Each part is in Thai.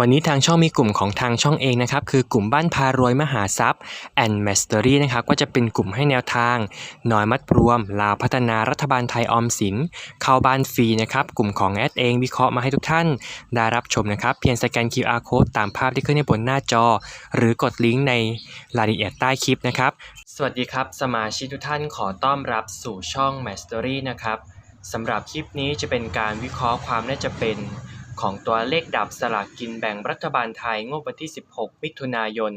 วันนี้ทางช่องมีกลุ่มของทางช่องเองนะครับ คือกลุ่มบ้านพารวยมหาทรัพย์ and Mastery นะครับ ก็จะเป็นกลุ่มให้แนวทางหน่อยมัดรวม ลาวพัฒนารัฐบาลไทยออมสิน เข้าบ้านฟรีนะครับ กลุ่มของแอดเองวิเคราะห์มาให้ทุกท่าน ได้รับชมนะครับ เพียงสแกน QR code ตามภาพที่ขึ้นในบนหน้าจอ หรือกดลิงก์ในรายละเอียดใต้คลิปนะครับ สวัสดีครับ สมาชิกทุกท่านขอต้อนรับสู่ช่อง Mastery นะครับสำหรับคลิปนี้จะเป็นการวิเคราะห์ความน่าจะเป็น ของตัวเลขดับสลากกินแบ่งรัฐบาลไทยงวดวันที่ 16 มิถุนายน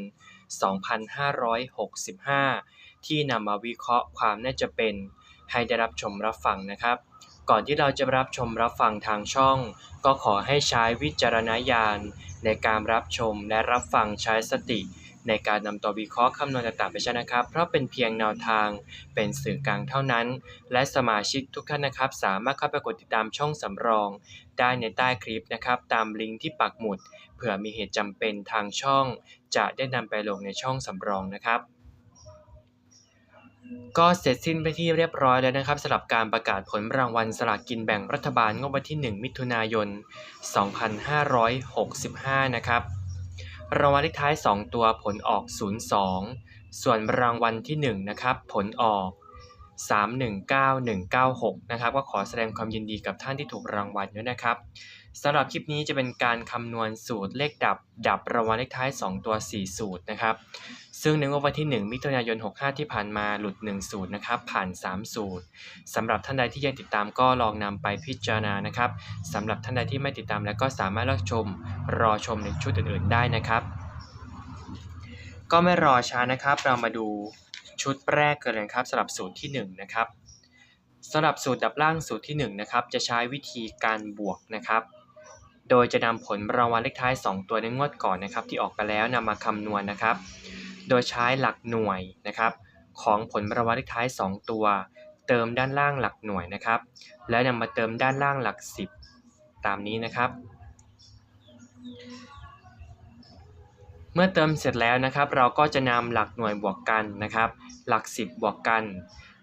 2565 ที่นำมาวิเคราะห์ความน่าจะเป็น ให้ได้รับชมรับฟังนะครับ ก่อนที่เราจะรับชมรับฟังทางช่อง ก็ขอให้ใช้วิจารณญาณในการรับชมและรับฟังใช้สติ ในการนำตัววิเคราะห์คำนวณต่างๆไปใช้นะครับ เพราะเป็นเพียงแนวทางเป็นสื่อกลางเท่านั้น และสมาชิกทุกท่านนะครับ สามารถเข้าไปกดติดตามช่องสำรอง ได้ในใต้คลิปนะครับ ตามลิงก์ที่ปักหมุด เผื่อมีเหตุจำเป็นทางช่อง จะได้นำไปลงในช่องสำรองนะครับก็เสร็จสิ้นไปที่เรียบร้อยแล้วนะครับสำหรับการประกาศผลรางวัลสลากกินแบ่งรัฐบาลงวดวันที่ 1 มิถุนายน 2565 นะครับ รางวัลเลขท้าย 2 ตัวผลออก 02 ส่วนรางวัลที่ 1 นะครับ ผลออก 319196 นะครับ ก็ขอแสดงความยินดีกับท่านที่ถูกรางวัลด้วยนะครับ สำหรับคลิปนี้จะเป็นการคำนวณสูตรเลขดับ ดับรางวัลเลขท้าย 2 ตัว 4 สูตรนะครับ ซึ่งในงวดวันที่ 1 มิถุนายน 65 ที่ผ่านมาหลุด 1 สูตรนะครับ ผ่าน 3 สูตรสำหรับท่านใดที่ยังติดตามก็ลองนำไปพิจารณานะครับสำหรับท่านใดที่ไม่ติดตามแล้วก็สามารถรับชมรอชมในชุดอื่นๆได้นะครับ ก็ไม่รอช้านะครับ เรามาดูชุดแรกกันเลยครับสำหรับสูตรที่ 1 นะครับสำหรับสูตรดับล่างสูตรที่1นะครับจะใช้วิธีการบวกนะครับ โดยจะนำผลรางวัลเลขท้าย 2 ตัวในงวดก่อนนะครับที่ออกไปแล้วนำมาคำนวณนะครับ โดยใช้หลักหน่วยนะครับของผลรางวัลเลขท้าย 2 ตัว เติมด้านล่างหลักหน่วยนะครับ แล้วนำมาเติมด้านล่างหลัก 10 ตามนี้นะครับ เมื่อเติมเสร็จแล้วนะครับ เราก็จะนำหลักหน่วยบวกกันนะครับ หลัก 10 บวกกัน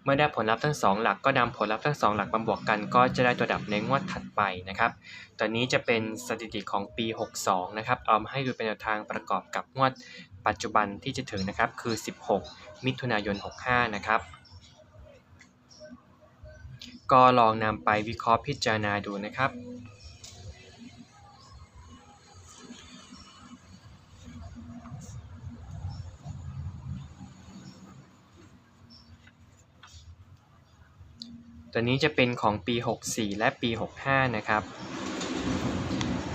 เมื่อได้ผลลัพธ์ทั้ง 2 หลักก็นำผลลัพธ์ทั้ง 2 หลักมาบวกกัน ก็จะได้ตัวดับในงวดถัดไปนะครับตัวนี้จะเป็นสถิติของปี 62 นะครับ เอามาให้ดูเป็นแนวทางประกอบกับงวดปัจจุบันที่จะถึงนะครับ คือ 16 มิถุนายน 65 นะครับ ก็ลองนำไปวิเคราะห์พิจารณาดูนะครับ ตัวนี้จะเป็นของปี 64 และปี 65 นะครับ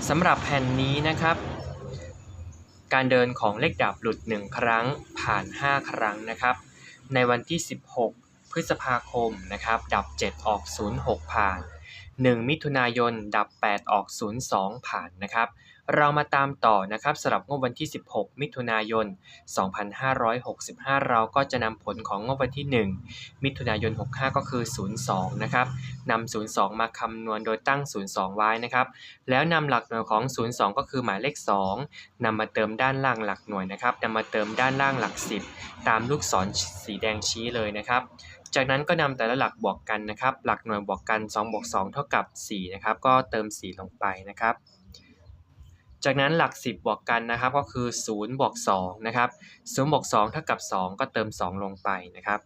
สำหรับแผ่นนี้นะครับ การเดินของเลขดับหลุด 1 ครั้งผ่าน 5 ครั้งนะครับ ในวันที่ 16 พฤษภาคมนะครับ ดับ 7 ออก 06 ผ่าน 1 มิถุนายน ดับ 8 ออก 02 ผ่านนะครับ เรามาตามต่อนะครับสำหรับงวดวันที่ 16 มิถุนายน 2565 เราก็จะนำผลของงวดวันที่ 1 มิถุนายน 65 ก็คือ 02 นะครับนำ02 มาคำนวณโดยตั้ง 02 ไว้นะครับ แล้วนำหลักหน่วยของ 02 ก็คือหมายเลข 2นำมาเติมด้านล่างหลักหน่วยนะครับนำมาเติมด้านล่างหลัก 10 ตามลูกศรสีแดงชี้เลยนะครับ จากนั้นก็นำแต่ละหลักบวกกันนะครับ หลักหน่วยบวกกัน2บวก2เท่ากับ4นะครับก็เติม 4 ลงไปนะครับ จากนั้นหลัก 10 บวกกันนะครับก็คือ0บวก2นะครับ0บวก2เท่ากับ 2 ก็เติม 2 ลงไปนะครับ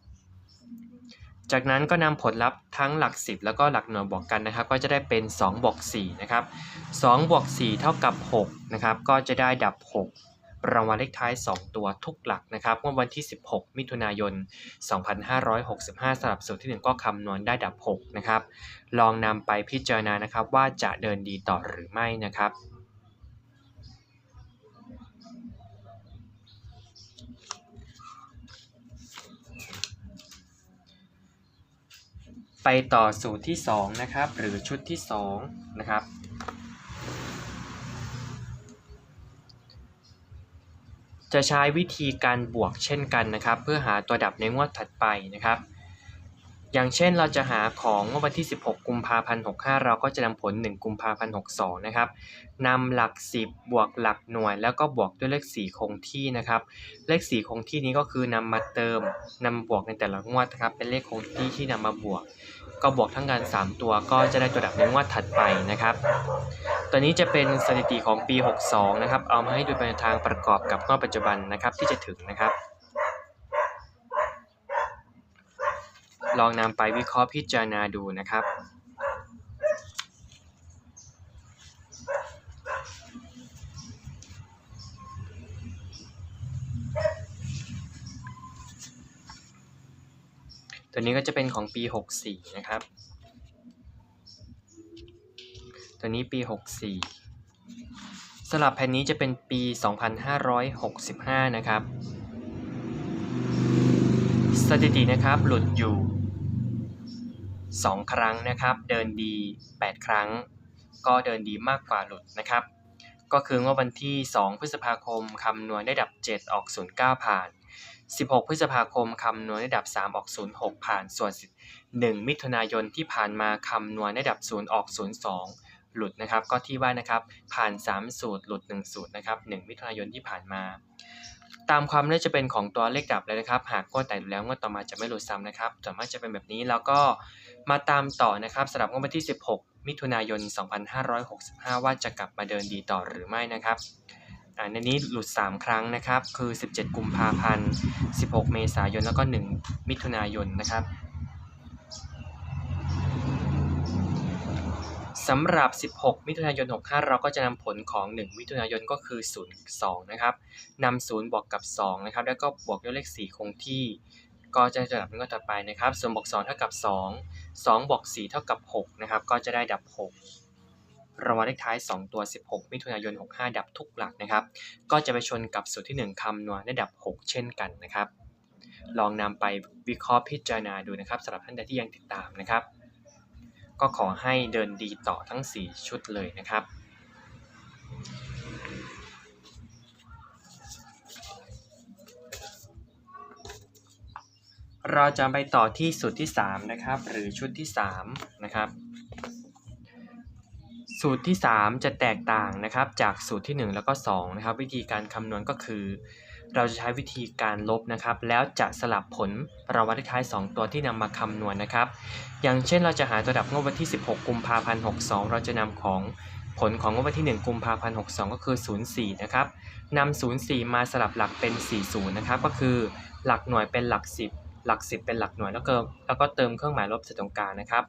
จากนั้นก็นำผลลัพธ์ทั้งหลัก 10 แล้วก็หลักหน่วยบวกกันนะครับ ก็จะได้เป็น2บวก4นะครับ2บวก4เท่ากับ6นะครับก็จะได้ดับ 6 รางวัลเลขท้าย 2 ตัวทุกหลักนะครับเมื่อวันที่ 16 มิถุนายน 2565สำหรับสูตรที่ 1 ก็คำนวณได้ดับ 6 นะครับ ลองนำไปพิจารณานะครับว่าจะเดินดีต่อหรือไม่นะครับไปต่อสูตรที่ 2 นะครับ หรือชุดที่ 2 นะครับ จะใช้วิธีการบวกเช่นกันนะครับ เพื่อหาตัวดับในงวดถัดไปนะครับ อย่างเช่นเราจะหาของงวดวันที่ 16 กุมภาพันธ์ 65 เราก็จะนำผล 1 กุมภาพันธ์ 62 นะครับนำหลัก 10 บวกหลักหน่วย แล้วก็บวกด้วยเลข 4 คงที่นะครับ เลข 4 คงที่นี้ก็คือนำมาเติมนำบวกในแต่ละงวดนะครับ เป็นเลขคงที่ที่นำมาบวก ก็บวกทั้งกัน 3 ตัวก็จะได้ตัวดับในงวดถัดไปนะครับ ตัวนี้จะเป็นสถิติของปี 62 นะครับ เอามาให้ดูเป็นทางประกอบกับงวดปัจจุบันนะครับที่จะถึงนะครับ ลองนำไปวิเคราะห์พิจารณาดูนะครับตัวนี้ก็จะเป็นของปี 64 นะครับ ตัวนี้ปี 64 สลับแผ่นนี้จะเป็นปี 2565 นะครับ สถิตินะครับหลุดอยู่ 2 ครั้งนะครับ เดินดี 8 ครั้ง ก็เดินดีมากกว่าหลุดนะครับ ก็คืองวดวันที่ 2 พฤษภาคมคำนวณได้ดับ 7 ออก 09 ผ่าน 16 พฤษภาคมคำนวณได้ดับ 3 ออก 06 ผ่านส่วน 1 มิถุนายนที่ผ่านมาคำนวณได้ดับ 0 ออก 02 หลุดนะครับก็ที่ว่านะครับผ่าน 3 สูตรหลุด 1 สูตรนะครับ1มิถุนายนที่ผ่านมา ตามความน่าจะเป็นของตัวเลขดับเลยนะครับ หากงวดแต่ดูแล้วงวดต่อมาจะไม่หลุดซ้ำนะครับส่วนมากจะเป็นแบบนี้แล้วก็มาตามต่อนะครับสำหรับงวดวันที่ 16 มิถุนายน 2565 ว่าจะกลับมาเดินดีต่อหรือไม่นะครับในนี้หลุด 3 ครั้งนะครับ คือ 17 กุมภาพันธ์ 16 เมษายน แล้วก็ 1 มิถุนายนนะครับ สำหรับ 16 มิถุนายน 65 เราก็จะนำผลของ 1 มิถุนายนก็คือ 02 นะครับนำ0บวกกับ 2 นะครับ แล้วก็บวกด้วยเลข 4 คงที่ ก็จะจะดับเป็นก็ต่อไปนะครับ ส่วนบวก 2 เท่ากับ 2 2 บวก 4 เท่ากับ 6 นะครับ ก็จะได้ดับ 6 รางวัลเลขท้าย 2 ตัว 16 มิถุนายน 65 ดับทุกหลักนะครับ ก็จะไปชนกับสูตรที่ 1คำนวณได้ดับ 6 เช่นกันนะครับ ลองนำไปวิเคราะห์พิจารณาดูนะครับสำหรับท่านใดที่ยังติดตามนะครับ ก็ขอให้เดินดีต่อทั้ง 4 ชุดเลยนะครับ เราจะไปต่อที่สูตรที่ 3 นะครับ หรือชุดที่ 3 นะครับ สูตรที่ 3 จะแตกต่างนะครับ จากสูตรที่ 1 แล้วก็ 2 นะครับ วิธีการคำนวณก็คือ เราจะใช้วิธีการลบนะครับ แล้วจะสลับผลรางวัลเลขท้าย 2 ตัวที่นำมาคำนวณนะครับ อย่างเช่นเราจะหาตัวดับงวดวันที่ 16 กุมภาพันธ์ 62 เราจะนำของผลของงวดวันที่ 1 กุมภาพันธ์ 62 ก็คือ 04 นะครับนำ04 มาสลับหลักเป็น 40 นะครับ ก็คือหลักหน่วยเป็นหลัก 10 หลัก 10 เป็นหลักหน่วยแล้วก็แล้วก็เติมเครื่องหมายลบใส่ตรงกลางนะครับ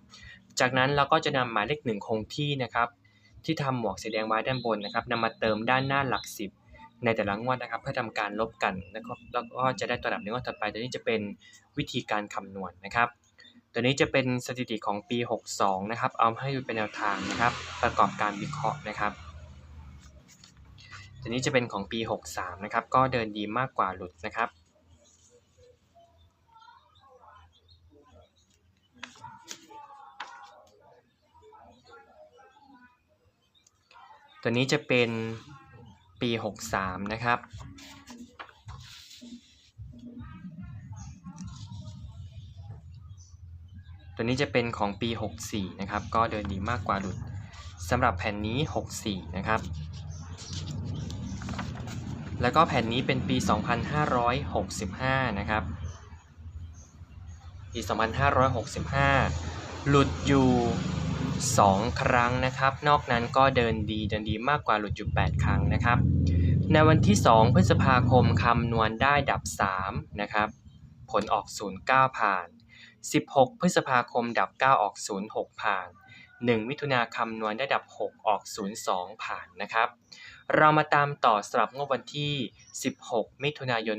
จากนั้นเราก็จะนำหมายเลข1คงที่นะครับ ที่ทำหมวกสีแดงไว้ด้านบนนะครับนำมาเติมด้านหน้าหลัก 10 ในแต่ละงวดนะครับ เพื่อทำการลบกันแล้วก็แล้วก็จะได้ตัวดับในงวดถัดไป ตัวนี้จะเป็นวิธีการคำนวณนะครับ ตัวนี้จะเป็นสถิติของปี 62 นะครับ เอามาให้ดูเป็นแนวทางนะครับ ประกอบการวิเคราะห์นะครับตัวนี้จะเป็นของปี 63 นะครับ ก็เดินดีมากกว่าหลุดนะครับตัวนี้จะเป็น ปี 63 นะครับ ตัวนี้จะเป็นของปี 64 นะครับ ก็เดินดีมากกว่าหลุดสำหรับแผ่นนี้ 64 นะครับ แล้วก็แผ่นนี้เป็นปี 2565 นะครับ ปี 2565 หลุดอยู่ 2 ครั้งนะครับ นอกนั้นก็เดินดีเดินดีมากกว่าหลุดอยู่ 8 ครั้งนะครับ ในวันที่ 2 พฤษภาคมคำนวณได้ดับ 3 นะครับ ผลออก 09 ผ่าน 16 พฤษภาคมดับ 9 ออก 06 ผ่าน 1 มิถุนาคำนวณได้ดับ 6 ออก 02 ผ่านนะครับ เรามาตามต่อสำหรับงวดวันที่ 16 มิถุนายน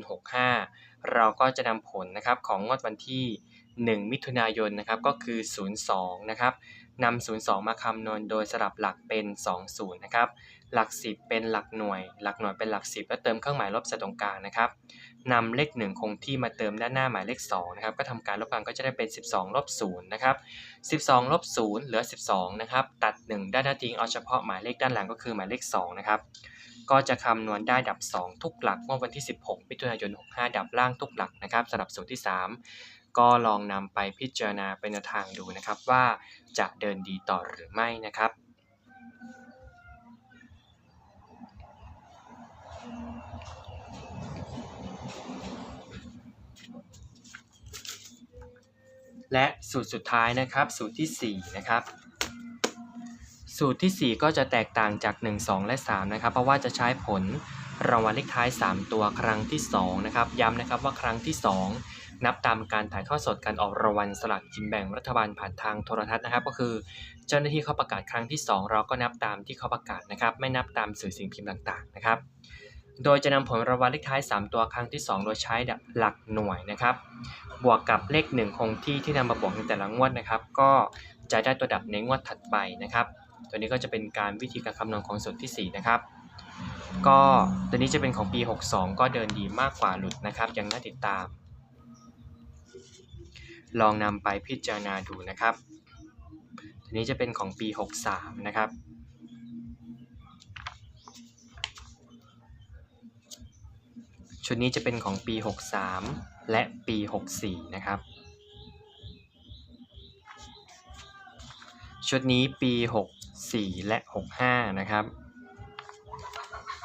65 เราก็จะนำผลนะครับของงวดวันที่ 1 มิถุนายนนะครับก็คือ 02 นะครับ นำ02 มาคำนวณโดยสลับหลักเป็น 20 นะครับ หลัก 10 เป็นหลักหน่วย หลักหน่วยเป็นหลัก 10 แล้วเติมเครื่องหมายลบใส่ตรงกลางนะครับนำเลข 1 คงที่มาเติมด้านหน้าหมายเลข2นะครับ ก็ทำการลบกันก็จะได้เป็น 12 ลบ 0 นะครับ 12 ลบ 0 เหลือ 12 นะครับ ตัด 1 ด้านหน้าทิ้งเอาเฉพาะหมายเลขด้านหลังก็คือหมายเลข 2 นะครับ ก็จะคำนวณได้ดับ 2 ทุกหลักเมื่อวันที่ 16มิถุนายน 65 ดับล่างทุกหลักนะครับสำหรับสูตรที่ 3 ก็ลองนำไปพิจารณาเป็นแนวทางดูนะครับว่าจะเดินดีต่อหรือไม่นะครับและสูตรสุดท้ายนะครับสูตรทีสี่4 นะครับ สูตรทีสี่ 4 ก็จะแตกต่างจาก 1 2 และ 3 นะครับ เพราะว่าจะใช้ผล รางวัลเลขท้าย 3 ตัวครั้งที่2นะครับย้ำนะครับว่าครั้งที่ 2 นับตามการถ่ายทอดสดการออกรางวัลสลากกินแบ่งรัฐบาลผ่านทางโทรทัศน์นะครับ ก็คือเจ้าหน้าที่เขาประกาศครั้งที่ 2 เราก็นับตามที่เขาประกาศนะครับ ไม่นับตามสื่อสิ่งพิมพ์ต่างๆนะครับ โดยจะนำผลรางวัลเลขท้าย 3 ตัวครั้งที่ 2 โดยใช้หลักหน่วยนะครับ บวกกับเลข 1 คงที่ที่นำมาบวกในแต่ละงวดนะครับ ก็จะได้ตัวดับในงวดถัดไปนะครับ ตัวนี้ก็จะเป็นการวิธีการคำนวณของสูตรที่ 4 นะครับ ก็ตัวนี้จะเป็นของปี 62 ก็เดินดีมากกว่าหลุดนะครับ ยังน่าติดตาม ลองนำไปพิจารณาดูนะครับ ตัวนี้จะเป็นของปี 63 นะครับชุดนี้จะเป็นของปี 63 และปี 64 นะครับ ชุดนี้ปี 64 และ 65 นะครับ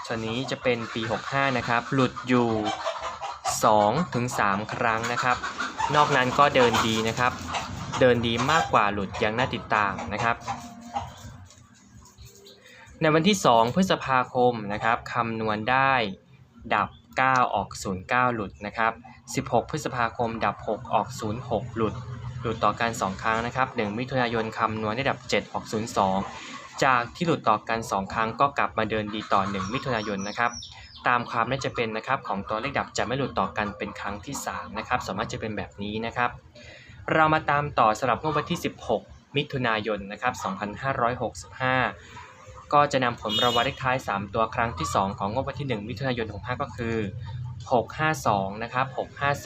ชุดนี้จะเป็นปี 65 นะครับ หลุดอยู่2ถึง3ครั้งนะครับ นอกนั้นก็เดินดีนะครับ เดินดีมากกว่าหลุดยังน่าติดตามนะครับในวันที่ 2 พฤษภาคมนะครับคำนวณได้ดับ 9 ออก 09 หลุดนะครับ 16 พฤษภาคม ดับ 6 ออก 06 หลุด หลุดต่อกัน 2 ครั้งนะครับ 1 มิถุนายนคำนวณได้ดับ 7 ออก 02 จากที่หลุดต่อกัน 2 ครั้งก็กลับมาเดินดีต่อ 1 มิถุนายนนะครับตามความน่าจะเป็นนะครับของตัวเลขดับจะไม่หลุดต่อกันเป็นครั้งที่3นะครับสามารถจะเป็นแบบนี้นะครับ เรามาตามต่อสำหรับงวดวันที่ 16 มิถุนายนนะครับ2565 ก็จะนำผลรางวัลเลขท้าย 3 ตัวครั้งที่ 2 ของงวดวันที่ 1 มิถุนายน 65 ก็คือ 652 นะครับ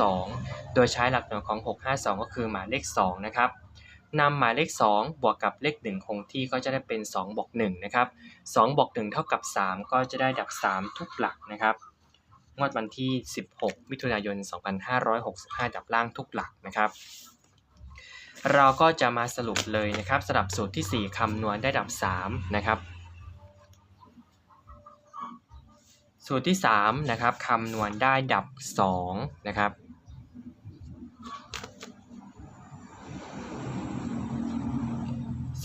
652 โดยใช้หลักหน่วยของ 652 ก็คือหมายเลข 2 นะครับ นำหมายเลข 2 บวกกับเลข 1 คงที่ก็จะได้เป็น 2 บวก1นะครับ2บวก1เท่ากับ 3 ก็จะได้ดับ 3 ทุกหลักนะครับ งวดวันที่ 16 มิถุนายน 2565 ดับล่างทุกหลักนะครับ เราก็จะมาสรุปเลยนะครับสำหรับสูตรที่ 4 คำนวณได้ดับ 3 นะครับ สูตรที่ 3 นะครับคำนวณได้ดับ 2 นะครับ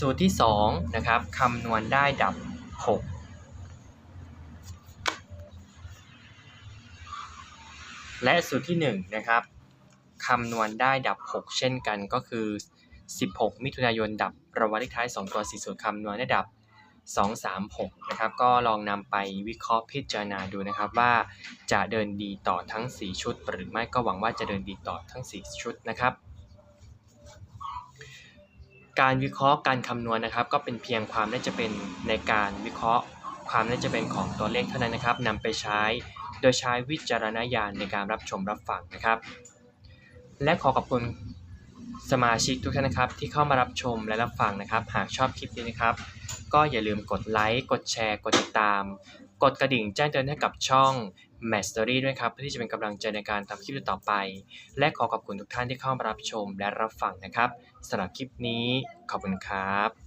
สูตรที่2นะครับคำนวณได้ดับ 6และสูตรที่1นะครับคำนวณได้ดับ 6 เช่นกันก็คือ 16 มิถุนายนดับรางวัลเลขท้าย 2 ตัว4สูตรคำนวณได้ดับ 2 3 6นะครับก็ลองนำไปวิเคราะห์พิจารณาดูนะครับว่าจะเดินดีต่อทั้ง 4 ชุด หรือไม่ก็หวังว่าจะเดินดีต่อทั้ง 4 ชุดนะครับ การวิเคราะห์การคำนวณนะครับ ก็เป็นเพียงความน่าจะเป็นในการวิเคราะห์ ความน่าจะเป็นของตัวเลขเท่านั้นนะครับนำไปใช้โดยใช้วิจารณญาณในการรับชมรับฟังนะครับ และขอขอบคุณสมาชิกทุกท่านนะครับ ที่เข้ามารับชมและรับฟังนะครับ หากชอบคลิปนี้นะครับ ก็อย่าลืมกดไลค์กดแชร์ กดติดตาม กดกระดิ่งแจ้งเตือนให้กับช่อง m a s t e r y ด้วยครับ เพื่อที่จะเป็นกำลังใจในการทำคลิปต่อไป และขอขอบคุณทุกท่านที่เข้ามารับชมและรับฟังนะครับสำหรับคลิปนี้ขอบคุณครับ